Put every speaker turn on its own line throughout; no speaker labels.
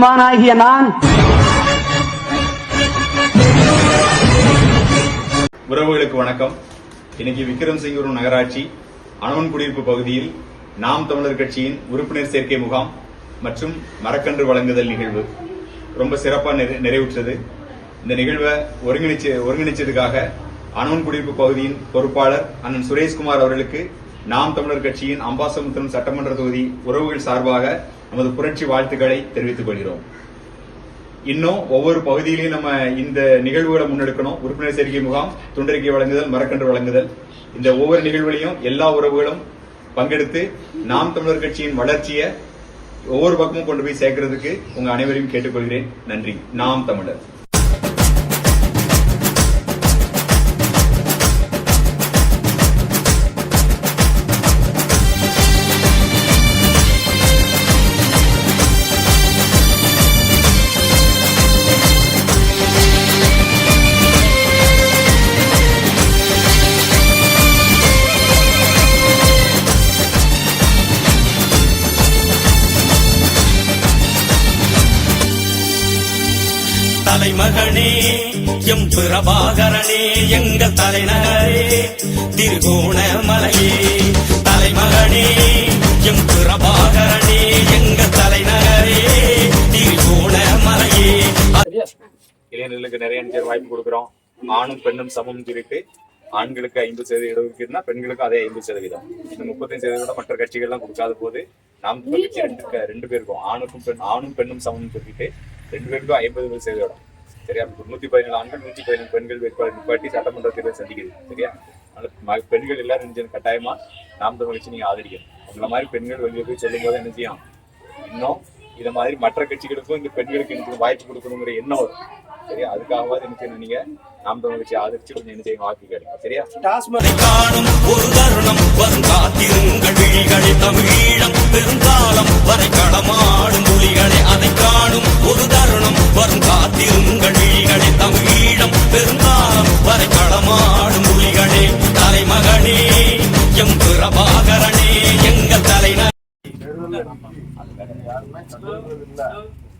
மானாகிய நான்.
உறவுகளுக்கு வணக்கம். இன்னைக்கு விக்ரம் சிங்கூர் நகராட்சி அணவன் குடியிருப்பு பகுதியில் நாம் தமிழர் கட்சியின் உறுப்பினர் சேர்க்கை முகாம் மற்றும் மரக்கன்று வழங்குதல் நிகழ்வு ரொம்ப சிறப்பாக நிறை- நிறைவுற்றது. இந்த நிகழ்வை ஒருங்கிணைச்சு ஒருங்கிணைச்சதுக்காக அணவன் குடியிருப்பு பகுதியின் பொறுப்பாளர் அண்ணன் சுரேஷ்குமார் அவர்களுக்கு நாம் தமிழர் கட்சியின் அம்பாசமுத்திரம் சட்டமன்ற தொகுதி உறவுகள் சார்பாக நமது புரட்சி வாழ்த்துக்களை தெரிவித்துக் கொள்கிறோம். இன்னும் ஒவ்வொரு பகுதியிலையும் நம்ம இந்த நிகழ்வுகளை முன்னெடுக்கணும். உறுப்பினர் சேர்க்கை முகாம் துண்டறிக்கை வழங்குதல் மரக்கன்று வழங்குதல். இந்த ஒவ்வொரு நிகழ்வுகளையும் எல்லா உறவுகளும் பங்கெடுத்து நாம் தமிழர் கட்சியின் வளர்ச்சியை ஒவ்வொரு பக்கமும் கொண்டு போய் சேர்க்கறதுக்கு உங்க அனைவரையும் கேட்டுக்கொள்கிறேன். நன்றி. நாம் தமிழர்.
மகனே எம் பிரபாகரனே எங்கள் தலைநகரே திருகோணமலையே தலைமகனே எம் பிரபாகரனே எங்கள் தலைநகரே திருகோணமலையே
இளைஞர்களுக்கு நிறைய பேர் வாய்ப்பு கொடுக்குறோம். ஆணும் பெண்ணும் சமம் சொல்லிட்டு ஆண்களுக்கு ஐம்பது சதவீத இடஒதுக்கீடுனா பெண்களுக்கு அதே ஐம்பது சதவீதம். இந்த முப்பத்தஞ்சு சதவீதம் மற்ற கட்சிகள்லாம் கொடுக்காத போது நாம் கட்சி ரெண்டு ரெண்டு பேருக்கும் ஆணுக்கும் பெண் ஆணும் பெண்ணும் சமம்னு சொல்லிட்டு ரெண்டு பேருக்கும் ஐம்பது சதவீதம் சரியா? நூத்தி பதினேழு ஆண்கள் நூத்தி பதினேழு பெண்கள் வேட்பாளர் நிப்பாட்டி சட்டமன்ற தேர்தல் சந்திக்குது சரியா? அதனால பெண்கள் எல்லாரும் என்ன கட்டாயமா நாம் தமிழ் கட்சி நீங்க ஆதரிக்கணும். உங்களை மாதிரி பெண்கள் வெளியே போய் சொல்லும் போது என்ன செய்யும்? இன்னும் இத மாதிரி மற்ற கட்சிகளுக்கும் இந்த பெண்களுக்கு எனக்கு வாய்ப்பு கொடுக்கணுங்கிற எண்ணம் வரும். சரியா? அதுக்காகவாது என்ன செய்யணும் நீங்க நாம் தமிழ் கட்சி ஆதரிச்சு கொஞ்சம் என்ன செய்யும் வாக்கு கிடைக்கும் சரியா?
அதை காணும் ஒரு தருணம் வரும். காத்திருங்கள் தமிழீழம். பெருங்காலம் வரை கடமாடும் புலிகளை அதை காணும் ஒரு தருணம் வரும்.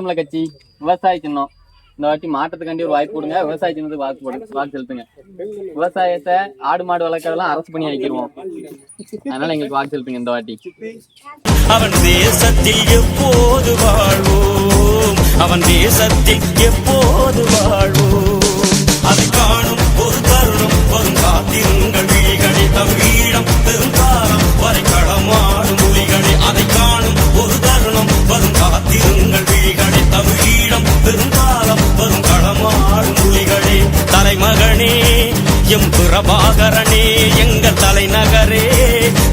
அண்ணன்
கட்சி விவசாய சின்னம். இந்த வாட்டி மாற்றத்துக்காண்டி ஒரு வாய்ப்பு கொடுங்க. விவசாய சின்னத்துக்கு வாக்கு போடுங்க வாக்கு செலுத்துங்க. விவசாயத்தை ஆடு மாடு வளர்க்கறதெல்லாம் அரசு பண்ணி ஆக்கிடுவோம் அதனால எங்களுக்கு வாக்கு செலுத்துங்க இந்த வாட்டி.
அவன் தேசத்தில் எப்போது வாழ்வோம்? அவன் தேசத்தில் எப்போது வாழ்வோம்? பிரபாகரனே எங்கள் தலைநகரே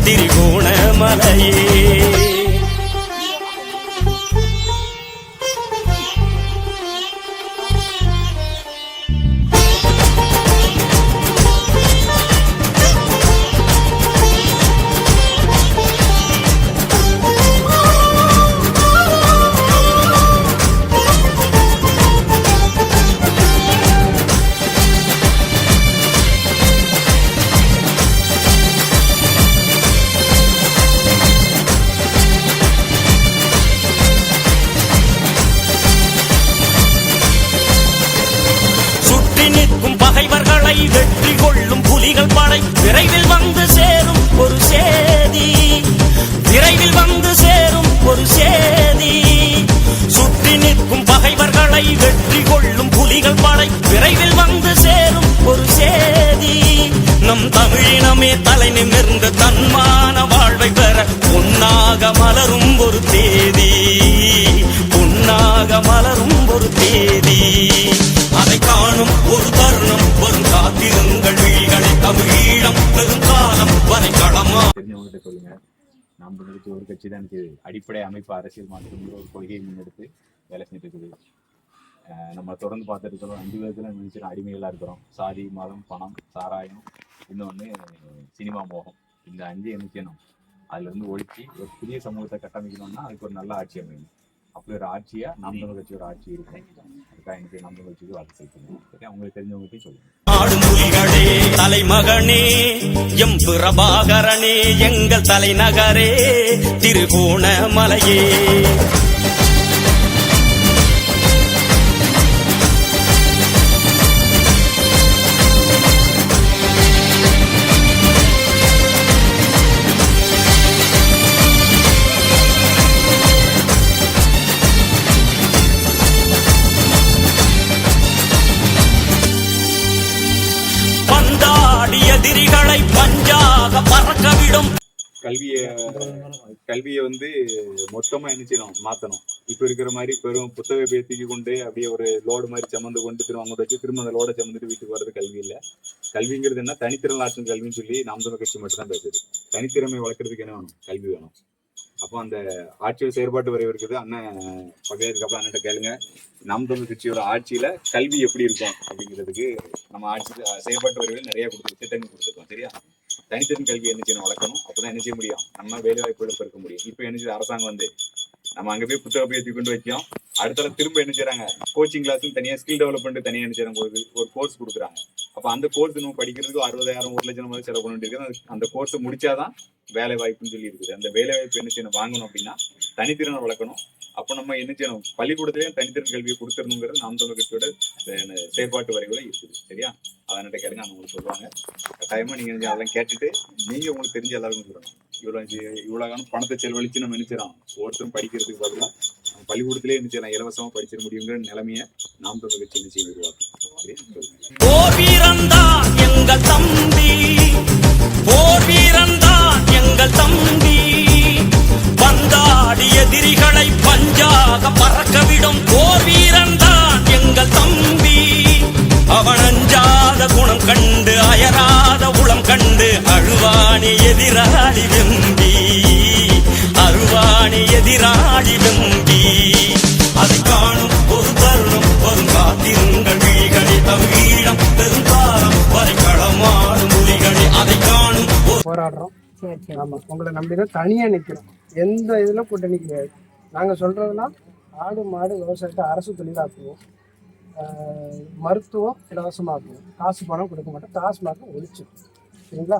திரிகோணமலையே. போரை வெற்றி கொள்ளும் புலிகள் படை. விரைவில் வந்து சேரும் ஒரு சேதி. விரைவில் வந்து சேரும் ஒரு சேதி. சுற்றி நிற்கும் பகைவர்களை வெற்றி கொள்ளும் புலிகள் படை. விரைவில் வந்து சேரும் ஒரு சேதி. நம் தமிழினமே தலை நிமிர்ந்த தன்மான வாழ்வை பெற பொன்னாக மலரும் ஒரு தேதி. பொன்னாக மலரும் ஒரு
தேதி. நாம் தமிழருக்கு ஒரு கட்சி தான் இருக்குது அடிப்படை அமைப்பு அரசியல் மாற்றம்ங்கிற ஒரு கொள்கையை முன்னெடுத்து வேலை செஞ்சுட்டு இருக்குது. நம்ம தொடர்ந்து பார்த்துட்டு இருக்கிறோம். அஞ்சு விதத்துல நினைச்சிடும் அடிமைகளா இருக்கிறோம். சாதி மதம் பணம் சாராயம் இன்னொன்று சினிமா மோகம். இந்த அஞ்சு என்ன செய்யணும் அதுல இருந்து ஒழிச்சு ஒரு புதிய சமூகத்தை கட்டமைக்கணும்னா அதுக்கு ஒரு நல்ல ஆட்சி அமையணும். அப்படி ஒரு ஆட்சியா நாம் தமிழ் கட்சி ஒரு ஆட்சி இருக்கும். அதுக்காக எனக்கு நாம் தமிழ் கட்சிக்கு வாழ்த்து செலுத்துங்க சரி உங்களுக்கு தெரிஞ்சவங்ககிட்டயும் சொல்லுங்க.
ஆடும் புலிகளே தலைமகனே எம் பிரபாகரனே எங்கள் தலைநகரே திருகோணமலையே.
கல்வியை வந்து மொத்தமா என்ன செய்யணும்? மாத்தணும். இப்ப இருக்கிற மாதிரி பெரும் புத்தக பேத்திக்கு கொண்டு அப்படியே ஒரு லோடு மாதிரி சமந்து கொண்டு திரும்ப அங்கிட்ட வச்சு திரும்ப அந்த லோட சுமந்துட்டு வீட்டுக்கு வர்றது கல்வி இல்ல. கல்விங்கிறது என்ன? தனித்திறன் ஆற்றும் கல்வின்னு சொல்லி நாம் தமிழ் கட்சி மட்டும் தான் பேசுது. தனித்திறமை வளர்க்கறதுக்கு என்ன வேணும்? கல்வி வேணும். அப்போ அந்த ஆட்சியில் செயற்பாட்டு வரைவு இருக்குது. அண்ணன் பகையதுக்கு அப்புறம் அண்ணன் கேளுங்க. நாம் தமிழ் கட்சியோட ஆட்சியில கல்வி எப்படி இருக்கும் அப்படிங்கிறதுக்கு நம்ம ஆட்சியில் செயற்பாட்டு வரைவில் நிறைய கொடுத்துருக்கோம் திட்டங்கள் கொடுத்துருக்கோம். சரியா? தனித்திறன் கல்வி என்ன செய்யணும் வளர்க்கணும் அப்பதான் என்ன செய்ய முடியும். நம்ம வேலை வாய்ப்பு பெருக்க முடியும். இப்போ என்ன அரசாங்கம் வந்து நம்ம அங்க போய் புத்தக பயிற்சி கொண்டு வைக்கோம் அடுத்த திரும்ப என்ன செய்றாங்க? கோச்சிங் கிளாஸ் தனியா ஸ்கில் டெவலப்மெண்ட் தனியா என்ன செய்யறாங்க ஒரு ஒரு கோர்ஸ் கொடுக்குறாங்க. அப்ப அந்த கோர்ஸ் நம்ம படிக்கிறதுக்கு அறுபதாயிரம் ஒரு லட்சம் மாதிரி செலவு பண்ண வேண்டியிருக்கு. அந்த கோர்ஸ் முடிச்சாதான் வேலை வாய்ப்புன்னு சொல்லி இருக்குது அந்த வேலை வாய்ப்பு என்ன செய்யணும்? வாங்கணும் அப்படின்னா தனித்திறனை வளர்க்கணும். அப்ப நம்ம என்ன செய்யணும்? பள்ளிக்கூடத்திலேயும் தனித்திறன் கல்வியை கொடுத்துருணுங்கிறது நாம் தமிழ் கட்சியோட செயற்பாட்டு வரைவுல இருக்குது. சரியா? அதன்கிட்ட கேளுங்க. அவங்க உங்களுக்கு சொல்லுவாங்க. கட்டாயமா நீங்க அதெல்லாம் கேட்டுட்டு நீங்க உங்களுக்கு தெரிஞ்ச எல்லாருக்கும் சொல்லணும். இவ்வளவு இவ்வளவு பணத்தை செலவழிச்சு நம்ம நினைச்சிடறோம் ஒருத்தரும் படிக்கிறதுக்கு பதிலாக பள்ளிக்கூடத்திலே பள்ளிக்கூடத்திலே நான் இலவசமா படிச்சிட முடியுங்கிற நிலைமைய நாம் தமிழ் கட்சி என்ன செய்ய உருவாக்கும்
எங்கள் தம்பி. போர் வீரன்தான் எங்கள் தம்பி.
ஆமா. உங்களை நம்பி தான் தனியா நிக்கிறோம். எந்த இதுல கூட்டணி கிடையாது. நாங்க சொல்றதெல்லாம் ஆடு மாடு விவசாயத்தை அரசு தொழிலாக்குவோம். மருத்துவம் இலவசமாக்குவோம். காசு பணம் கொடுக்க மாட்டோம். காசு மாற்றம் ஒழிச்சு. சரிங்களா?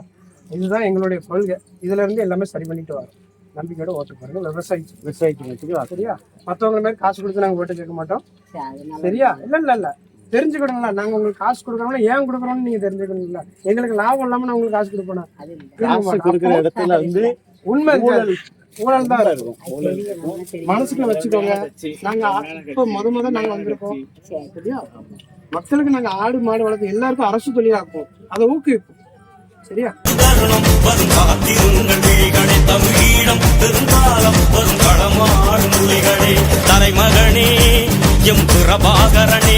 இதுதான் எங்களுடைய கொள்கை. இதுல இருந்து எல்லாமே சரி பண்ணிட்டு வரோம். நம்பிக்கையோட ஓட்டு பாருங்க விவசாயி விவசாயிக்கு வச்சுக்கலாம் சரியா? மற்றவங்க மாதிரி காசு கொடுத்து நாங்கள் ஓட்டு கேட்க மாட்டோம். சரியா? இல்ல இல்ல இல்ல. தெரிஞ்சுக்கணும்ல நாங்க உங்களுக்கு காசு கொடுக்குறோம்னா ஏன் கொடுக்குறோம்னு நீங்க தெரிஞ்சுக்கணும்ல எங்களுக்கு லாபம் இல்லாம நான் உங்களுக்கு காசு கொடுப்பேனா?
காசு கொடுக்குற இடத்துல வந்து
உண்மை. ஊழல் தான் இருக்கும். மனசுக்குள்ள வச்சுக்கோங்க. நாங்க இப்ப முத முத நாங்க வந்திருக்கோம். சரியா? மக்களுக்கு நாங்க ஆடு மாடு வளர்த்து எல்லாருக்கும் அரசு தொழிலாக்குவோம். அதை ஊக்குவிப்போம். சரியா?
தலைமகனே எம் பிரபாகரனே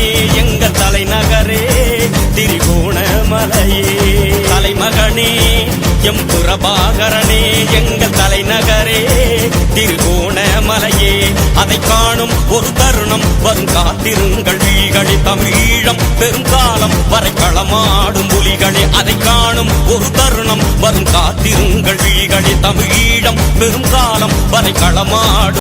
எம் புறபாகரனே எங்கள் தலைநகரே திருகோணமலையே. அதை காணும் ஒரு தருணம் வரும் காத்திருங்கள். வீழ்களி தமிழம் பெருங்காலம் வரை களமாடும் புலிகளே அதை காணும் ஒரு தருணம் வரும் காத்திருங்கள். வீழ்களி தமிழம் பெருங்காலம் வரை களமாடும்